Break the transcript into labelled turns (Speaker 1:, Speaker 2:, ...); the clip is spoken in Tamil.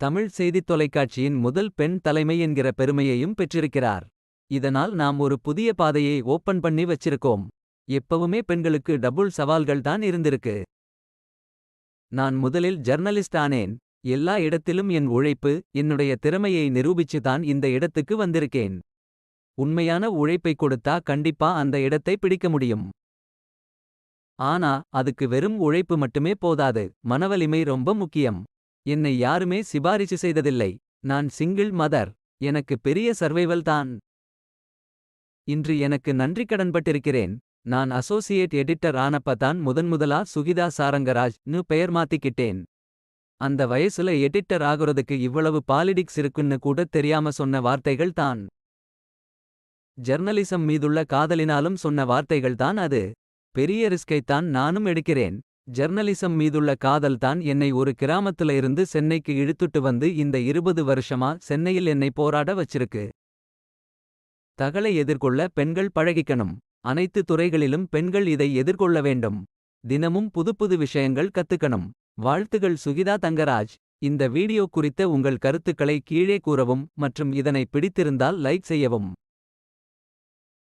Speaker 1: தமிழ் செய்தித் தொலைக்காட்சியின் முதல் பெண் தலைமை என்கிற பெருமையையும் பெற்றிருக்கிறார். இதனால் நாம் ஒரு புதிய பாதையை ஓப்பன் பண்ணி வச்சிருக்கோம். எப்பவுமே பெண்களுக்கு டபுள் சவால்கள் தான் இருந்திருக்கு. நான் முதலில் ஜர்னலிஸ்ட் ஆனேன். எல்லா இடத்திலும் என் உழைப்பு, என்னுடைய திறமையை நிரூபிச்சு தான் இந்த இடத்துக்கு வந்திருக்கேன். உண்மையான உழைப்பை கொடுத்தா கண்டிப்பா அந்த இடத்தை பிடிக்க முடியும். ஆனா அதுக்கு வெறும் உழைப்பு மட்டுமே போதாது மனவலிமை ரொம்ப முக்கியம். என்னை யாருமே சிபாரிசு செய்ததில்லை. நான் சிங்கிள் மதர். எனக்கு பெரிய சர்வைவல் தான். இன்று எனக்கு நன்றிக்கடன்பட்டிருக்கிறேன். நான் அசோசியேட் எடிட்டர் ஆனப்ப தான் முதன்முதலா சுகிதா சாரங்கராஜ் னு பெயர் மாத்திக்கிட்டேன். அந்த வயசுல எடிட்டர் ஆகுறதுக்கு இவ்வளவு பாலிடிக்ஸ் இருக்குன்னு கூட தெரியாம சொன்ன வார்த்தைகள் தான். ஜெர்னலிசம் மீதுள்ள காதலினாலும் சொன்ன வார்த்தைகள் தான் அது. பெரிய ரிஸ்கைத்தான் நானும் எடுக்கிறேன். ஜெர்னலிசம் மீதுள்ள காதல்தான் என்னை ஒரு கிராமத்துல இருந்து சென்னைக்கு இழுத்துட்டு வந்து இந்த 20 வருஷமா சென்னையில் என்னை போராட வச்சிருக்கு. தகலை எதிர்கொள்ள பெண்கள் பழகிக்கணும். அனைத்து துறைகளிலும் பெண்கள் இதை எதிர்கொள்ள வேண்டும். தினமும் புதுப்புது விஷயங்கள் கத்துக்கணும். வாழ்த்துகள் சுகிதா தங்கராஜ். இந்த வீடியோ குறித்த உங்கள் கருத்துக்களை கீழே கூறவும் மற்றும் இதனை பிடித்திருந்தால் லைக் செய்யவும்.